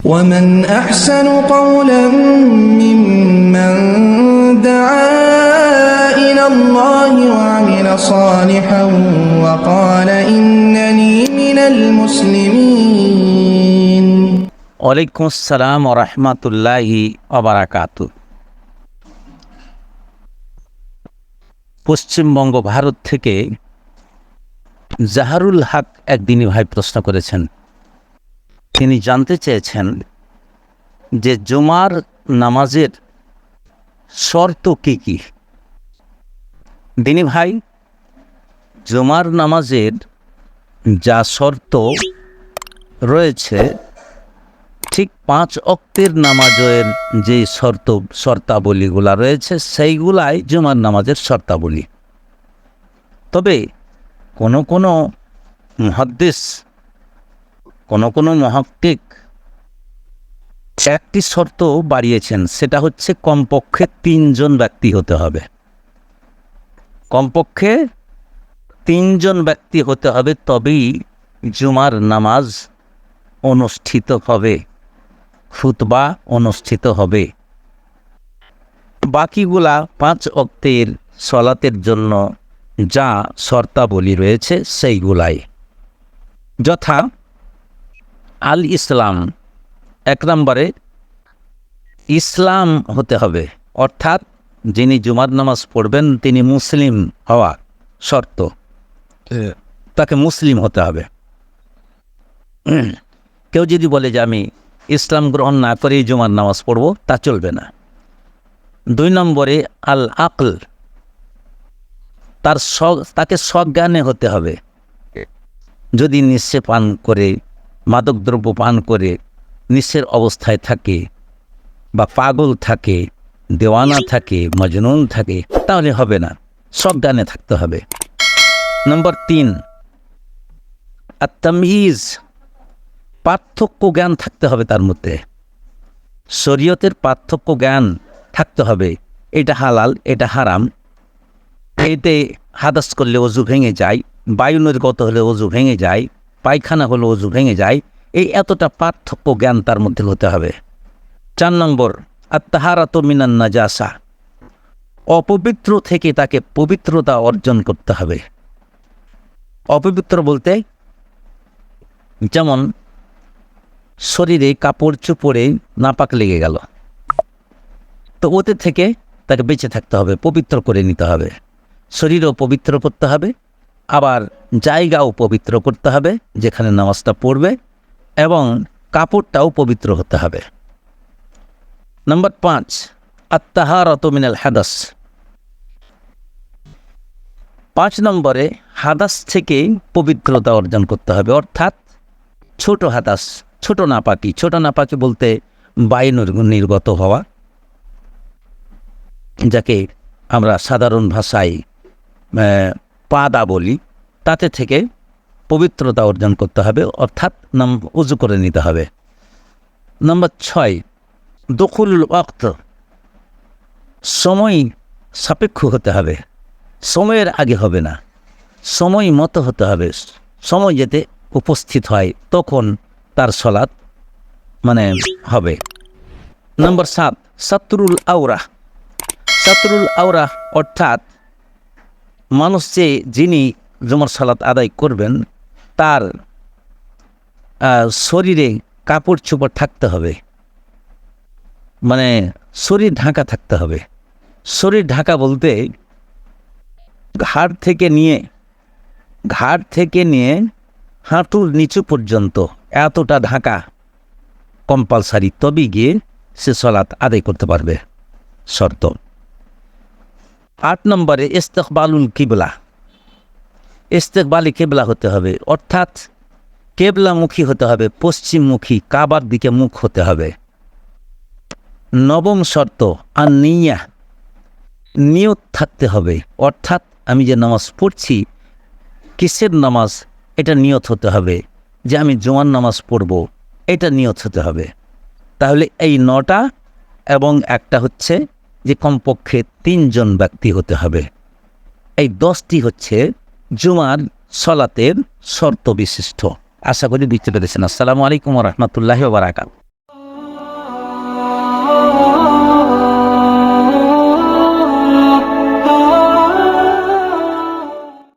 ومن أحسن قولا ممن دعا إلى الله وعمل صالحا وقال إنني من المسلمين ওয়ালাইকুম আসসালাম রহমতুল্লাহি অবরাকাতু পশ্চিমবঙ্গ ভারত থেকে জাহারুল হক একদিনই ভাই প্রশ্ন করেছেন তিনি জানতে চেয়েছেন যে জুমার নামাজের শর্ত কী কী। দিনী ভাই, জুমার নামাজের যা শর্ত রয়েছে, ঠিক পাঁচ অক্তের নামাজের যে শর্ত, শর্তাবলীগুলা রয়েছে, সেইগুলাই জুমার নামাজের শর্তাবলী। তবে কোনো কোনো মহাদ্দেশ কোনো কোনো মহাক্কিক একটি শর্ত বাড়িয়েছেন, সেটা হচ্ছে কমপক্ষে তিনজন ব্যক্তি হতে হবে। কমপক্ষে তিনজন ব্যক্তি হতে হবে, তবেই জুমার নামাজ অনুষ্ঠিত হবে, খুতবা অনুষ্ঠিত হবে। বাকিগুলা পাঁচ অক্তের সলাতের জন্য যা শর্তাবলী রয়েছে, সেইগুলাই। যথা আল ইসলাম, এক নম্বরে ইসলাম হতে হবে। অর্থাৎ যিনি জুমার নামাজ পড়বেন, তিনি মুসলিম হওয়া শর্ত। তাকে মুসলিম হতে হবে। কেউ যদি বলে যে আমি ইসলাম গ্রহণ না করেই জুমার নামাজ পড়ব, তা চলবে না। দুই নম্বরে আল আকল, তার তাকে সজ্ঞানে হতে হবে। যদি নিঃস্বে পান করে মাদকদ্রব্য পান করে নিঃস্বের অবস্থায় থাকে বা পাগল থাকে, দেওয়ানা থাকে, মজনুন থাকে, তাহলে হবে না। সজ্ঞানে থাকতে হবে। নম্বর তিন আর তামিজ পার্থক্য জ্ঞান থাকতে হবে তার মধ্যে। শরীয়তের পার্থক্য জ্ঞান থাকতে হবে। এটা হালাল, এটা হারাম। এতে হাদাস করলে অজু ভেঙে যায় বায়ু নির্গত হলে অজু ভেঙে যায় পায়খানা হলে অজু ভেঙে যায়, এই এতটা পার্থক্য জ্ঞান তার মধ্যে হতে হবে। চার নম্বর, আত্মাহারাত মিনান নাজাসা। অপবিত্র থেকে তাকে পবিত্রতা অর্জন করতে হবে। অপবিত্র বলতে, যেমন শরীরে কাপড় চোপড়ে নাপাক লেগে গেল, তো ওতে থেকে তাকে বেঁচে থাকতে হবে, পবিত্র করে নিতে হবে। শরীরও পবিত্র করতে হবে আবার জায়গাও পবিত্র করতে হবে, যেখানে নামাজটা পড়বে এবং কাপড়টাও পবিত্র হতে হবে। নম্বর পাঁচ আত্মাহারত মিনাল হাদাস। পাঁচ নম্বরে হাদাস থেকে পবিত্রতা অর্জন করতে হবে, অর্থাৎ ছোট হাদাস, ছোট নাপাকি। ছোট নাপাকি বলতে বায়ু নির্গত হওয়া, যাকে আমরা সাধারণ ভাষায় পাদা বলি, তাতে থেকে পবিত্রতা অর্জন করতে হবে, অর্থাৎ নাম উজু করে নিতে হবে। নম্বর ছয় দখুল অক্ত সময় সাপেক্ষ হতে হবে। সময়ের আগে হবে না, সময় মতো হতে হবে। সময় যেতে উপস্থিত হয়, তখন তার সলাৎ মানে হবে। নম্বর সাত, সাতরুল আওরা সাতরুল আওরা অর্থাৎ মানুষ যে যিনি জমর সালাত আদায় করবেন, তার শরীরে কাপড় চোপড় থাকতে হবে। মানে শরীর ঢাকা থাকতে হবে। শরীর ঢাকা বলতে ঘাড় থেকে নিয়ে, ঘাড় থেকে নিয়ে হাঁটুর নিচু পর্যন্ত এতটা ঢাকা কম্পালসারি তবেই গিয়ে সে সলাৎ আদায় করতে পারবে। শর্ত। আট নম্বরে ইস্তেকবালুল কিবলা। ইস্তেকবালি কেবলা হতে হবে, অর্থাৎ কেবলামুখী হতে হবে, পশ্চিমমুখী, কাবার দিকে মুখ হতে হবে। নবম শর্ত আর নিয়া নিয়ত থাকতে হবে, অর্থাৎ আমি যে নামাজ পড়ছি, কিসের নামাজ? এটা নিয়ত হতে হবে, যে আমি জোয়ান নামাজ পড়ব, এটা নিয়ত হতে হবে। তাহলে এই নটা এবং একটা হচ্ছে যে কমপক্ষে তিনজন ব্যক্তি হতে হবে। এই দশটি হচ্ছে জুমার সলাতের শর্ত বিশিষ্ট। আশা করি দিতে পেরেছেন। আসসালামু আলাইকুম রহমতুল্লাহ বারাকাত